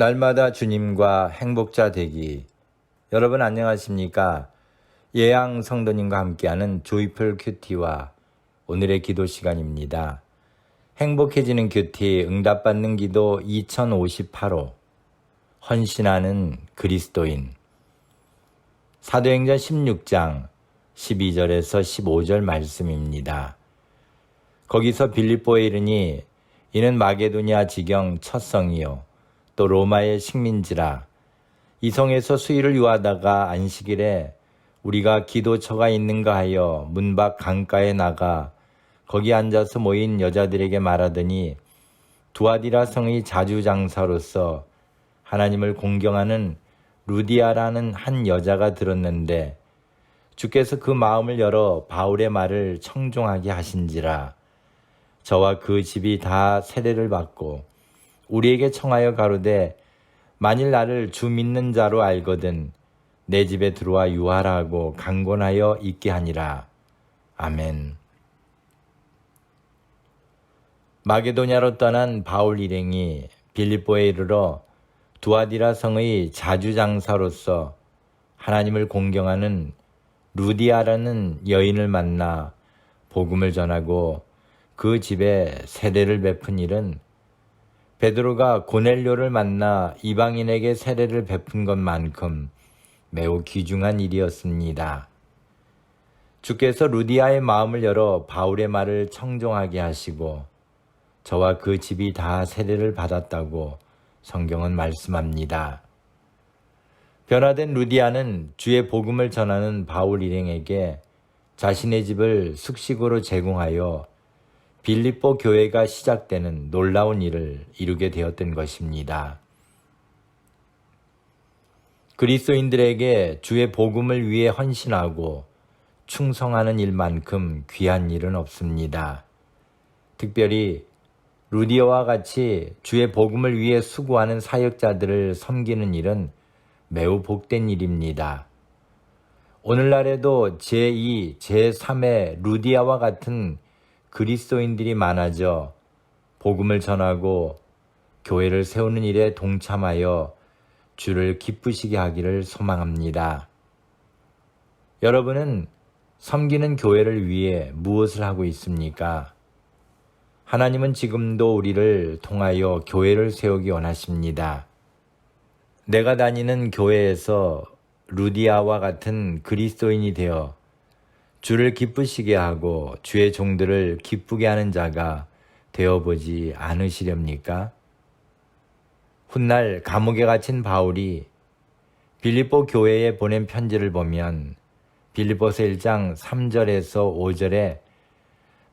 날마다 주님과 행복자 되기. 여러분 안녕하십니까? 예양 성도님과 함께하는 조이풀 큐티와 오늘의 기도 시간입니다. 행복해지는 큐티 응답받는 기도 2058호 헌신하는 그리스도인 사도행전 16장 12절에서 15절 말씀입니다. 거기서 빌립보에 이르니 이는 마게도니아 지경 첫 성이요 또 로마의 식민지라 이 성에서 수일을 유하다가 안식일에 우리가 기도처가 있는가 하여 문밖 강가에 나가 거기 앉아서 모인 여자들에게 말하더니 두아디라 성의 자주장사로서 하나님을 공경하는 루디아라는 한 여자가 들었는데 주께서 그 마음을 열어 바울의 말을 청종하게 하신지라 저와 그 집이 다 세례를 받고 우리에게 청하여 가로되 만일 나를 주 믿는 자로 알거든 내 집에 들어와 유하라 하고 강권하여 있게 하니라. 아멘. 마게도냐로 떠난 바울 일행이 빌립보에 이르러 두아디라 성의 자주장사로서 하나님을 공경하는 루디아라는 여인을 만나 복음을 전하고 그 집에 세례를 베푼 일은 베드로가 고넬료를 만나 이방인에게 세례를 베푼 것만큼 매우 귀중한 일이었습니다. 주께서 루디아의 마음을 열어 바울의 말을 청종하게 하시고 저와 그 집이 다 세례를 받았다고 성경은 말씀합니다. 변화된 루디아는 주의 복음을 전하는 바울 일행에게 자신의 집을 숙식으로 제공하여 빌립보 교회가 시작되는 놀라운 일을 이루게 되었던 것입니다. 그리스도인들에게 주의 복음을 위해 헌신하고 충성하는 일만큼 귀한 일은 없습니다. 특별히 루디어와 같이 주의 복음을 위해 수고하는 사역자들을 섬기는 일은 매우 복된 일입니다. 오늘날에도 제2, 제3의 루디아와 같은 그리스도인들이 많아져 복음을 전하고 교회를 세우는 일에 동참하여 주를 기쁘시게 하기를 소망합니다. 여러분은 섬기는 교회를 위해 무엇을 하고 있습니까? 하나님은 지금도 우리를 통하여 교회를 세우기 원하십니다. 내가 다니는 교회에서 루디아와 같은 그리스도인이 되어 주를 기쁘시게 하고 주의 종들을 기쁘게 하는 자가 되어보지 않으시렵니까? 훗날 감옥에 갇힌 바울이 빌립보 교회에 보낸 편지를 보면 빌립보서 1장 3절에서 5절에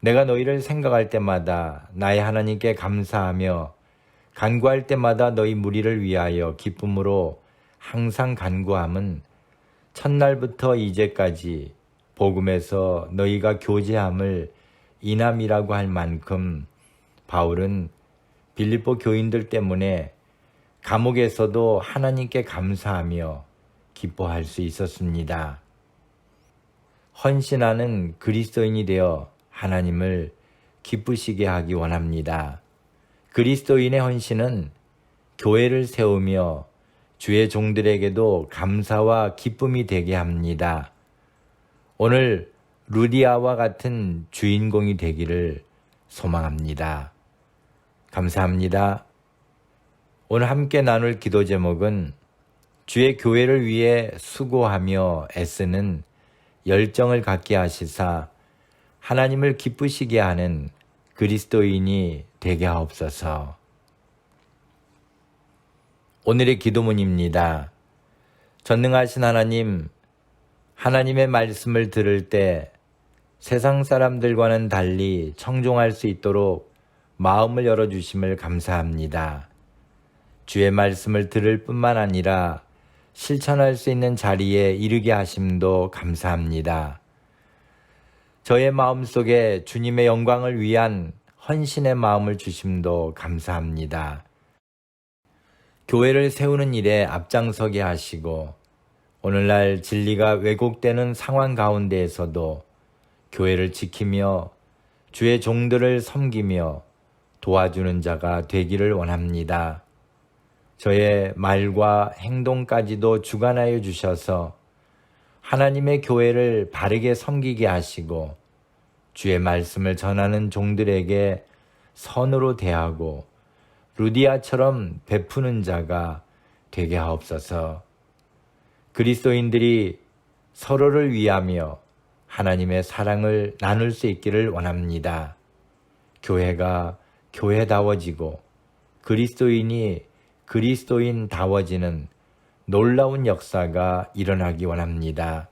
내가 너희를 생각할 때마다 나의 하나님께 감사하며 간구할 때마다 너희 무리를 위하여 기쁨으로 항상 간구함은 첫날부터 이제까지 복음에서 너희가 교제함을 이남이라고 할 만큼 바울은 빌립보 교인들 때문에 감옥에서도 하나님께 감사하며 기뻐할 수 있었습니다. 헌신하는 그리스도인이 되어 하나님을 기쁘시게 하기 원합니다. 그리스도인의 헌신은 교회를 세우며 주의 종들에게도 감사와 기쁨이 되게 합니다. 오늘 루디아와 같은 주인공이 되기를 소망합니다. 감사합니다. 오늘 함께 나눌 기도 제목은 주의 교회를 위해 수고하며 애쓰는 열정을 갖게 하시사 하나님을 기쁘시게 하는 그리스도인이 되게 하옵소서. 오늘의 기도문입니다. 전능하신 하나님, 하나님의 말씀을 들을 때 세상 사람들과는 달리 청종할 수 있도록 마음을 열어주심을 감사합니다. 주의 말씀을 들을 뿐만 아니라 실천할 수 있는 자리에 이르게 하심도 감사합니다. 저의 마음 속에 주님의 영광을 위한 헌신의 마음을 주심도 감사합니다. 교회를 세우는 일에 앞장서게 하시고 오늘날 진리가 왜곡되는 상황 가운데에서도 교회를 지키며 주의 종들을 섬기며 도와주는 자가 되기를 원합니다. 저의 말과 행동까지도 주관하여 주셔서 하나님의 교회를 바르게 섬기게 하시고 주의 말씀을 전하는 종들에게 선으로 대하고 루디아처럼 베푸는 자가 되게 하옵소서. 그리스도인들이 서로를 위하며 하나님의 사랑을 나눌 수 있기를 원합니다. 교회가 교회다워지고 그리스도인이 그리스도인다워지는 놀라운 역사가 일어나기 원합니다.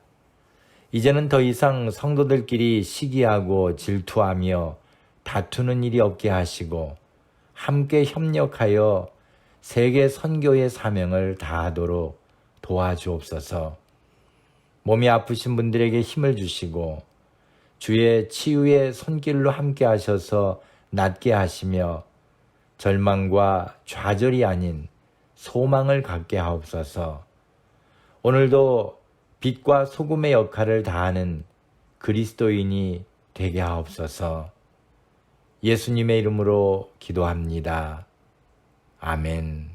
이제는 더 이상 성도들끼리 시기하고 질투하며 다투는 일이 없게 하시고 함께 협력하여 세계 선교의 사명을 다하도록 도와주옵소서. 몸이 아프신 분들에게 힘을 주시고 주의 치유의 손길로 함께 하셔서 낫게 하시며 절망과 좌절이 아닌 소망을 갖게 하옵소서. 오늘도 빛과 소금의 역할을 다하는 그리스도인이 되게 하옵소서. 예수님의 이름으로 기도합니다. 아멘.